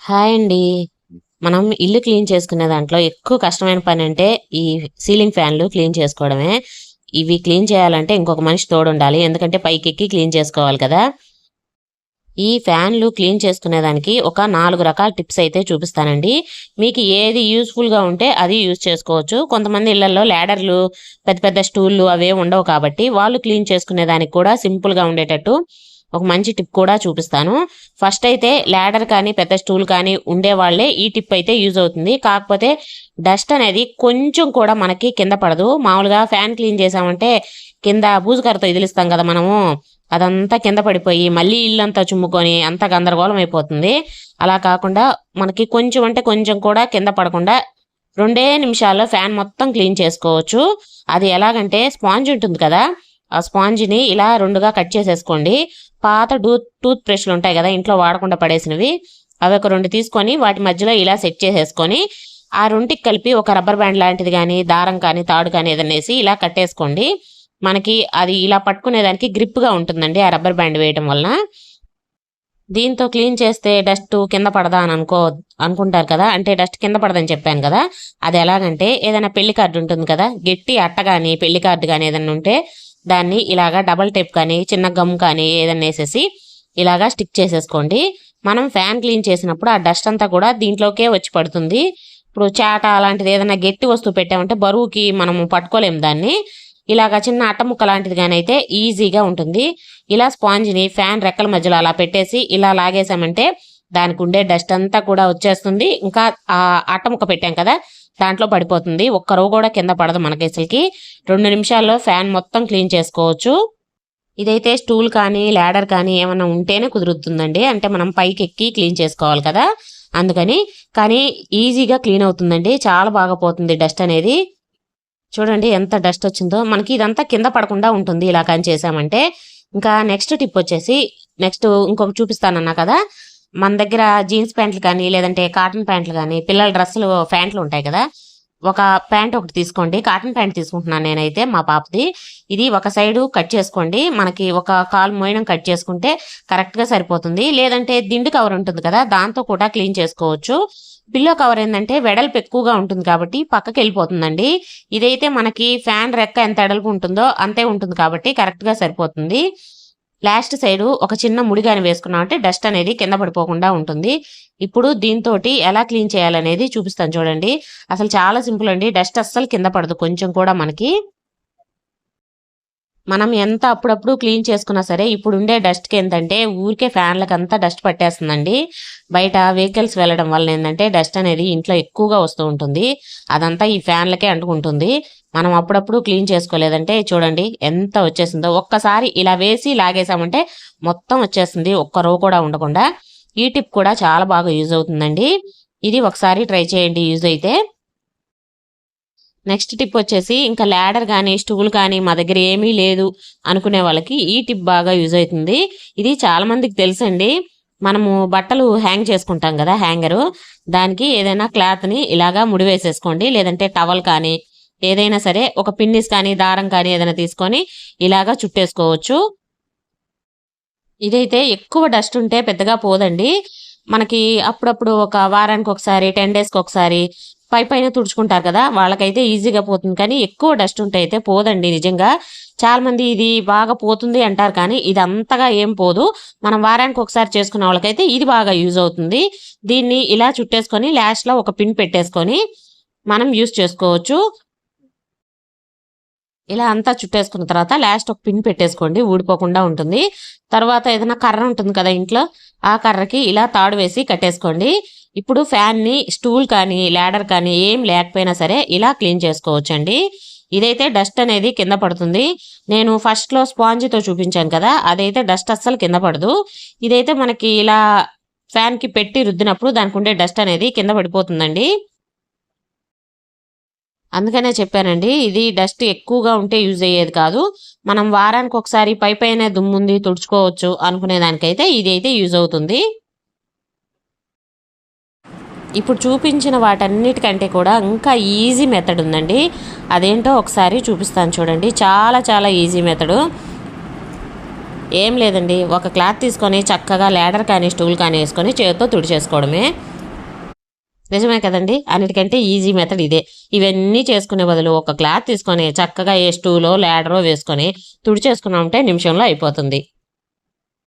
Hi అండి. మనం ఇల్లు క్లీన్ చేసుకునే దాంట్లో ఎక్కువ కష్టమైన పని అంటే ఈ సీలింగ్ ఫ్యాన్లు క్లీన్ చేసుకోవడమే. ఇవి క్లీన్ చేయాలంటే ఇంకొక మనిషి తోడు ఉండాలి ఎందుకంటే పైకి ఎక్కి క్లీన్ చేసుకోవాలి కదా. ఈ ఫ్యాన్లు క్లీన్ చేసుకునేదానికి ఒక నాలుగు రకాల టిప్స్ అయితే చూపిస్తానండి. మీకు ఏది యూస్ఫుల్గా ఉంటే అది యూజ్ చేసుకోవచ్చు. కొంతమంది ఇళ్ళలో ల్యాడర్లు పెద్ద పెద్ద స్టూళ్ళు అవే ఉండవు కాబట్టి వాళ్ళు క్లీన్ చేసుకునేదానికి కూడా సింపుల్గా ఉండేటట్టు ఒక మంచి టిప్ కూడా చూపిస్తాను. ఫస్ట్ అయితే ల్యాడర్ కానీ పెద్ద స్టూల్ కానీ ఉండేవాళ్ళే ఈ టిప్ అయితే యూజ్ అవుతుంది. కాకపోతే డస్ట్ అనేది కొంచెం కూడా మనకి కింద పడదు. మామూలుగా ఫ్యాన్ క్లీన్ చేసామంటే కింద బూజుకరతో ఇదిలిస్తాం కదా మనము. అదంతా కింద పడిపోయి మళ్ళీ ఇల్లంతా చుమ్ముకొని అంత గందరగోళం అయిపోతుంది. అలా కాకుండా మనకి కొంచెం అంటే కొంచెం కూడా కింద పడకుండా రెండే నిమిషాల్లో ఫ్యాన్ మొత్తం క్లీన్ చేసుకోవచ్చు. అది ఎలాగంటే స్పాంజ్ ఉంటుంది కదా ఆ స్పాంజ్ని ఇలా రెండుగా కట్ చేసేసుకోండి. పాత టూత్ టూత్ బ్రష్లు ఉంటాయి కదా ఇంట్లో వాడకుండా పడేసినవి. అవి ఒక రెండు తీసుకొని వాటి మధ్యలో ఇలా సెట్ చేసేసుకొని ఆ రెండుకి కలిపి ఒక రబ్బర్ బ్యాండ్ లాంటిది కానీ దారం కానీ తాడు కానీ ఏదైనా వేసి ఇలా కట్టేసుకోండి. మనకి అది ఇలా పట్టుకునేదానికి గ్రిప్గా ఉంటుందండి ఆ రబ్బర్ బ్యాండ్ వేయడం వలన. దీంతో క్లీన్ చేస్తే డస్ట్ కింద పడదా అని అనుకో అనుకుంటారు కదా అంటే డస్ట్ కింద పడదని చెప్పాను కదా అది ఎలాగంటే ఏదైనా పెళ్ళి కార్డు ఉంటుంది కదా గట్టి అట్ట కానీ పెళ్ళి కార్డు కానీ ఏదైనా ఉంటే దాన్ని ఇలాగా డబల్ టేప్ కానీ చిన్న గమ్ కానీ ఏదైనా వేసేసి ఇలాగా స్టిక్ చేసేసుకోండి. మనం ఫ్యాన్ క్లీన్ చేసినప్పుడు ఆ డస్ట్ అంతా కూడా దీంట్లోకే వచ్చి పడుతుంది. ఇప్పుడు చాట అలాంటిది ఏదైనా గట్టి వస్తువు పెట్టామంటే బరువుకి మనము పట్టుకోలేము దాన్ని. ఇలాగ చిన్న అట్టముక్క లాంటిది కానీ అయితే ఈజీగా ఉంటుంది. ఇలా స్పాంజ్ని ఫ్యాన్ రెక్కల మధ్యలో అలా పెట్టేసి ఇలా లాగేసామంటే దానికి ఉండే డస్ట్ అంతా కూడా వచ్చేస్తుంది. ఇంకా ఆ అట్టముక్క పెట్టాం కదా దాంట్లో పడిపోతుంది. ఒక్క రవ్వ కూడా కింద పడదు మనకి అసలుకి. రెండు నిమిషాల్లో ఫ్యాన్ మొత్తం క్లీన్ చేసుకోవచ్చు. ఇదైతే స్టూల్ కానీ ల్యాడర్ కానీ ఏమైనా ఉంటేనే కుదురుతుందండి. అంటే మనం పైకి ఎక్కి క్లీన్ చేసుకోవాలి కదా అందుకని. కానీ ఈజీగా క్లీన్ అవుతుందండి. చాలా బాగా పోతుంది డస్ట్ అనేది. చూడండి ఎంత డస్ట్ వచ్చిందో. మనకి ఇదంతా కింద పడకుండా ఉంటుంది ఇలా కానీ చేసామంటే. ఇంకా నెక్స్ట్ టిప్ వచ్చేసి నెక్స్ట్ ఇంకొక చూపిస్తానన్నా కదా మన దగ్గర జీన్స్ ప్యాంట్లు కానీ లేదంటే కాటన్ ప్యాంట్లు కానీ పిల్లల డ్రెస్సులు ప్యాంట్లు ఉంటాయి కదా. ఒక ప్యాంట్ ఒకటి తీసుకోండి. కాటన్ ప్యాంట్ తీసుకుంటున్నాను నేనైతే మా పాపది. ఇది ఒక సైడు కట్ చేసుకోండి. మనకి ఒక కాలు మోయడం కట్ చేసుకుంటే కరెక్ట్గా సరిపోతుంది. లేదంటే దిండు కవర్ ఉంటుంది కదా దాంతో కూడా క్లీన్ చేసుకోవచ్చు. పిల్లో కవర్ ఏంటంటే వెడల్పు ఎక్కువగా ఉంటుంది కాబట్టి పక్కకి వెళ్ళిపోతుందండి. ఇదైతే మనకి ఫ్యాన్ రెక్క ఎంత వెడల్పు ఉంటుందో అంతే ఉంటుంది కాబట్టి కరెక్ట్గా సరిపోతుంది. లాస్ట్ సైడ్ ఒక చిన్న ముడిగాని వేసుకున్నామంటే డస్ట్ అనేది కింద పడిపోకుండా ఉంటుంది. ఇప్పుడు దీంతో ఎలా క్లీన్ చేయాలనేది చూపిస్తాను చూడండి. అసలు చాలా సింపుల్ అండి. డస్ట్ అస్సలు కింద పడదు. కొంచెం కూడా మనకి మనం ఎంత అప్పుడప్పుడు క్లీన్ చేసుకున్నా సరే ఇప్పుడు ఉండే డస్ట్కి ఏంటంటే ఊరికే ఫ్యాన్లకు అంతా డస్ట్ పట్టేస్తుందండి. బయట వెహికల్స్ వెళ్ళడం వల్ల ఏంటంటే డస్ట్ అనేది ఇంట్లో ఎక్కువగా వస్తూ ఉంటుంది. అదంతా ఈ ఫ్యాన్లకే అంటుకుంటుంది. మనం అప్పుడప్పుడు క్లీన్ చేసుకోలేదంటే చూడండి ఎంత వచ్చేసిందో. ఒక్కసారి ఇలా వేసి లాగేసామంటే మొత్తం వచ్చేస్తుంది. ఒక్క రో కూడా ఉండకుండా. ఈ టిప్ కూడా చాలా బాగా యూజ్ అవుతుందండి. ఇది ఒకసారి ట్రై చేయండి యూజ్ అయితే. నెక్స్ట్ టిప్ వచ్చేసి ఇంకా ల్యాడర్ కానీ స్టూల్ కానీ మా దగ్గర ఏమీ లేదు అనుకునే వాళ్ళకి ఈ టిప్ బాగా యూజ్ అవుతుంది. ఇది చాలామందికి తెలుసండి. మనము బట్టలు హ్యాంగ్ చేసుకుంటాం కదా హ్యాంగరు. దానికి ఏదైనా క్లాత్ని ఇలాగా ముడివేసేసుకోండి లేదంటే టవల్ కానీ ఏదైనా సరే ఒక పిన్నిస్ కానీ దారం కానీ ఏదైనా తీసుకొని ఇలాగా చుట్టేసుకోవచ్చు. ఇదైతే ఎక్కువ డస్ట్ ఉంటే పెద్దగా పోదండి. మనకి అప్పుడప్పుడు ఒక వారానికి ఒకసారి టెన్ డేస్కి ఒకసారి పై పైన తుడుచుకుంటారు కదా వాళ్ళకైతే ఈజీగా పోతుంది. కానీ ఎక్కువ డస్ట్ ఉంటే అయితే పోదండి నిజంగా. చాలా మంది ఇది బాగా పోతుంది అంటారు కానీ ఇది అంతగా ఏం పోదు. మనం వారానికి ఒకసారి చేసుకున్న వాళ్ళకైతే ఇది బాగా యూజ్ అవుతుంది. దీన్ని ఇలా చుట్టేసుకొని లాస్ట్లో ఒక పిన్ పెట్టేసుకొని మనం యూజ్ చేసుకోవచ్చు. ఇలా అంతా చుట్టేసుకున్న తర్వాత లాస్ట్ ఒక పిన్ పెట్టేసుకోండి ఊడిపోకుండా ఉంటుంది. తర్వాత ఏదైనా కర్ర ఉంటుంది కదా ఇంట్లో ఆ కర్రకి ఇలా తాడు వేసి కట్టేసుకోండి. ఇప్పుడు ఫ్యాన్ని స్టూల్ కానీ ల్యాడర్ కానీ ఏం లేకపోయినా సరే ఇలా క్లీన్ చేసుకోవచ్చండి. ఇదైతే డస్ట్ అనేది కింద పడుతుంది. నేను ఫస్ట్లో స్పాంజ్తో చూపించాను కదా అదైతే డస్ట్ అస్సలు కింద పడదు. ఇదైతే మనకి ఇలా ఫ్యాన్కి పెట్టి రుద్దినప్పుడు దానికి ఉండే డస్ట్ అనేది కింద పడిపోతుందండి. అందుకనే చెప్పానండి ఇది డస్ట్ ఎక్కువగా ఉంటే యూజ్ అయ్యేది కాదు. మనం వారానికి ఒకసారి పై పైన దుమ్ముంది తుడుచుకోవచ్చు అనుకునే దానికైతే ఇది అయితే యూజ్ అవుతుంది. ఇప్పుడు చూపించిన వాటన్నిటికంటే కూడా ఇంకా ఈజీ మెథడ్ ఉందండి. అదేంటో ఒకసారి చూపిస్తాను చూడండి. చాలా చాలా ఈజీ మెథడు ఏం లేదండి. ఒక క్లాత్ తీసుకొని చక్కగా లేడర్ కానీ స్టూల్ కానీ వేసుకొని చేతితో తుడిచేసుకోవడమే. నిజమే కదండి? అన్నిటికంటే ఈజీ మెథడ్ ఇదే. ఇవన్నీ చేసుకునే బదులు ఒక క్లాత్ తీసుకొని చక్కగా ఏ స్టూలో లేడరో వేసుకొని తుడిచేసుకున్నామంటే నిమిషంలో అయిపోతుంది.